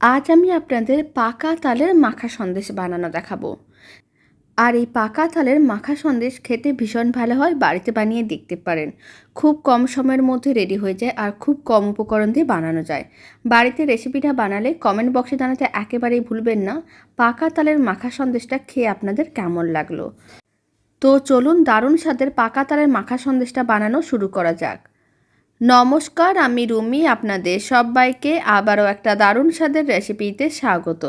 আজ আমি আপনাদের পাকা তালের মাখা সন্দেশ বানানো দেখাবো। আর এই পাকা তালের মাখা সন্দেশ খেতে ভীষণ ভালো হয়, বাড়িতে বানিয়ে দেখতে পারেন। খুব কম সময়ের মধ্যে রেডি হয়ে যায় আর খুব কম উপকরণ দিয়ে বানানো যায়। বাড়িতে রেসিপিটা বানালে কমেন্ট বক্সে জানাতে একেবারেই ভুলবেন না, পাকা তালের মাখা সন্দেশটা খেয়ে আপনাদের কেমন লাগল? তো চলুন দারুণ স্বাদের পাকা তালের মাখা সন্দেশটা বানানো শুরু করা যাক। নমস্কার, আমি রুমি আপনাদের সবাইকে আবারও একটা দারুণ স্বাদের রেসিপিতে স্বাগত।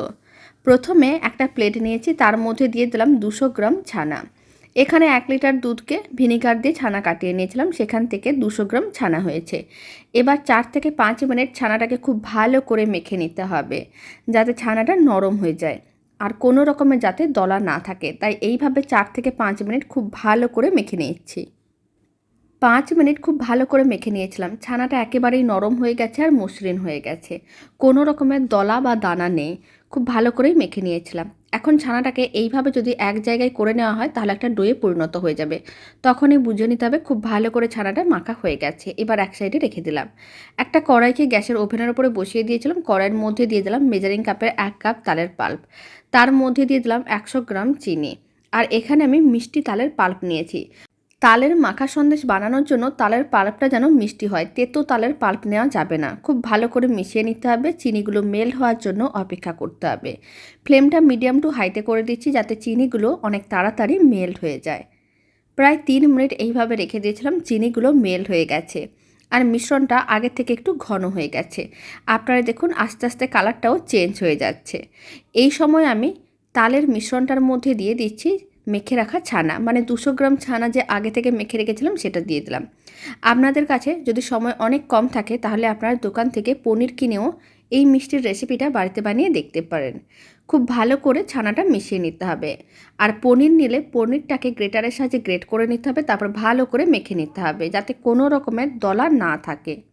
প্রথমে একটা প্লেট নিয়েছি, তার মধ্যে দিয়ে দিলাম দুশো গ্রাম ছানা। এখানে এক লিটার দুধকে ভিনিগার দিয়ে ছানা কাটিয়ে নিয়েছিলাম, সেখান থেকে দুশো গ্রাম ছানা হয়েছে। এবার চার থেকে পাঁচ মিনিট ছানাটাকে খুব ভালো করে মেখে নিতে হবে, যাতে ছানাটা নরম হয়ে যায়। আর কোনো রকমের যাতে দলা না থাকে, তাই এইভাবে চার থেকে পাঁচ মিনিট খুব ভালো করে মেখে নিচ্ছি পাঁচ মিনিট খুব ভালো করে মেখে নিয়েছিলাম। ছানাটা একেবারেই নরম হয়ে গেছে আর মসৃণ হয়ে গেছে। কোনো রকমের দলা বা দানা নেই। খুব ভালো করেই মেখে নিয়েছিলাম। এখন ছানাটাকে এইভাবে যদি এক জায়গায় করে নেওয়া হয়, তাহলে একটা ডোয়ে পরিণত হয়ে যাবে। তখনই বুঝে নিতে হবে খুব ভালো করে ছানাটা মাখা হয়ে গেছে। এবার এক সাইডে রেখে দিলাম। একটা কড়াইকে গ্যাসের ওভেনের উপরে বসিয়ে দিয়েছিলাম। কড়াইয়ের মধ্যে দিয়ে দিলাম মেজারিং কাপের এক কাপ তালের পাল্প। তার মধ্যে দিয়ে দিলাম একশো গ্রাম চিনি। আর এখানে আমি মিষ্টি তালের পাল্প নিয়েছি। তালের মাখা সন্দেশ বানানোর জন্য তালের পাল্পটা যেন মিষ্টি হয়। তেতো তালের পাল্প নেওয়া যাবে না। খুব ভালো করে মিশিয়ে নিতে হবে। চিনিগুলো মেল হওয়ার জন্য অপেক্ষা করতে হবে। ফ্লেমটা মিডিয়াম টু হাইতে করে দিচ্ছি যাতে চিনিগুলো অনেক তাড়াতাড়ি মেল্ট হয়ে যায়। প্রায় তিন মিনিট এইভাবে রেখে দিয়েছিলাম। চিনিগুলো মেল্ট হয়ে গেছে। আর মিশ্রণটা আগে থেকে একটু ঘন হয়ে গেছে। আপনারা দেখুন আস্তে আস্তে কালারটাও চেঞ্জ হয়ে যাচ্ছে। এই সময় আমি তালের মিশ্রণটার মধ্যে দিয়ে দিচ্ছি মেখে রাখা ছানা। মানে দুশো গ্রাম ছানা যে আগে থেকে মেখে রেখেছিলাম, সেটা দিয়ে দিলাম। আপনাদের কাছে যদি সময় অনেক কম থাকে, তাহলে আপনার দোকান থেকে পনির কিনেও এই মিষ্টির রেসিপিটা বাড়িতে বানিয়ে দেখতে পারেন। খুব ভালো করে ছানাটা মিশিয়ে নিতে হবে। আর পনির নিলে পনিরটাকে গ্রেটারের সাহায্যে গ্রেট করে নিতে হবে, তারপর ভালো করে মেখে নিতে হবে, যাতে কোনো রকমের দলা না থাকে।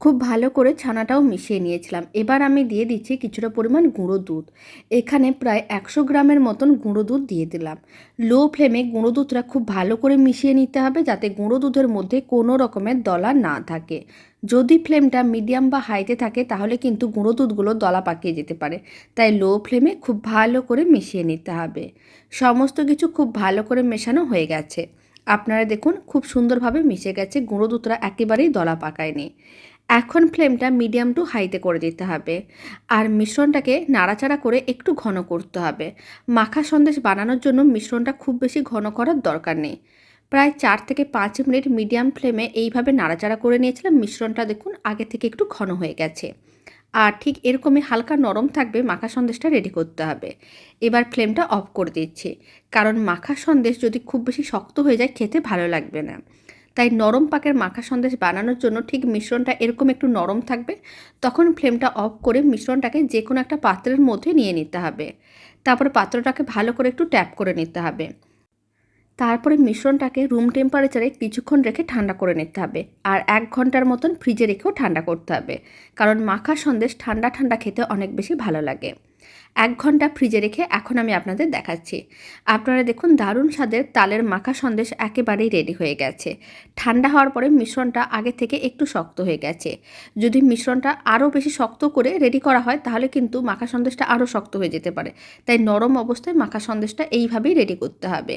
খুব ভালো করে ছানাটাও মিশিয়ে নিয়েছিলাম। এবার আমি দিয়ে দিচ্ছি কিছুটা পরিমাণ গুঁড়ো দুধ। এখানে প্রায় একশো গ্রামের মতন গুঁড়ো দুধ দিয়ে দিলাম। লো ফ্লেমে গুঁড়ো দুধটা খুব ভালো করে মিশিয়ে নিতে হবে যাতে গুঁড়ো দুধের মধ্যে কোনো রকমের দলা না থাকে। যদি ফ্লেমটা মিডিয়াম বা হাইতে থাকে তাহলে কিন্তু গুঁড়ো দুধগুলো দলা পাকিয়ে যেতে পারে। তাই লো ফ্লেমে খুব ভালো করে মিশিয়ে নিতে হবে। সমস্ত কিছু খুব ভালো করে মেশানো হয়ে গেছে। আপনারা দেখুন, খুব সুন্দরভাবে মিশে গেছে। গুঁড়ো দুধটা একেবারেই দলা পাকায়নি। এখন ফ্লেমটা মিডিয়াম টু হাইতে করে দিতে হবে। আর মিশ্রণটাকে নাড়াচাড়া করে একটু ঘন করতে হবে। মাখা সন্দেশ বানানোর জন্য মিশ্রণটা খুব বেশি ঘন করার দরকার নেই। প্রায় চার থেকে পাঁচ মিনিট মিডিয়াম ফ্লেমে এইভাবে নাড়াচাড়া করে নিয়েছিলাম, মিশ্রণটা দেখুন আগে থেকে একটু ঘন হয়ে গেছে। আর ঠিক এরকমই হালকা নরম থাকবে মাখা সন্দেশটা রেডি করতে হবে। এবার ফ্লেমটা অফ করে দিচ্ছি। কারণ মাখা সন্দেশ যদি খুব বেশি শক্ত হয়ে যায়, খেতে ভালো লাগবে না। তাই নরম পাকের মাখা সন্দেশ বানানোর জন্য ঠিক মিশ্রণটা এরকম একটু নরম থাকবে। তখন ফ্লেমটা অফ করে মিশ্রণটাকে যে কোনো একটা পাত্রের মধ্যে নিয়ে নিতে হবে। তারপরে পাত্রটাকে ভালো করে একটু ট্যাপ করে নিতে হবে। তারপরে মিশ্রণটাকে রুম টেম্পারেচারে কিছুক্ষণ রেখে ঠান্ডা করে নিতে হবে। আর এক ঘণ্টার মতন ফ্রিজে রেখেও ঠান্ডা করতে হবে। কারণ মাখা সন্দেশ ঠান্ডা ঠান্ডা খেতে অনেক বেশি ভালো লাগে। এক ঘণ্টা ফ্রিজে রেখে এখন আমি আপনাদের দেখাচ্ছি। আপনারা দেখুন দারুণ স্বাদের তালের মাখা সন্দেশ একেবারেই রেডি হয়ে গেছে। ঠান্ডা হওয়ার পরে মিশ্রণটা আগে থেকে একটু শক্ত হয়ে গেছে। যদি মিশ্রণটা আরও বেশি শক্ত করে রেডি করা হয়, তাহলে কিন্তু মাখা সন্দেশটা আরও শক্ত হয়ে যেতে পারে। তাই নরম অবস্থায় মাখা সন্দেশটা এইভাবেই রেডি করতে হবে।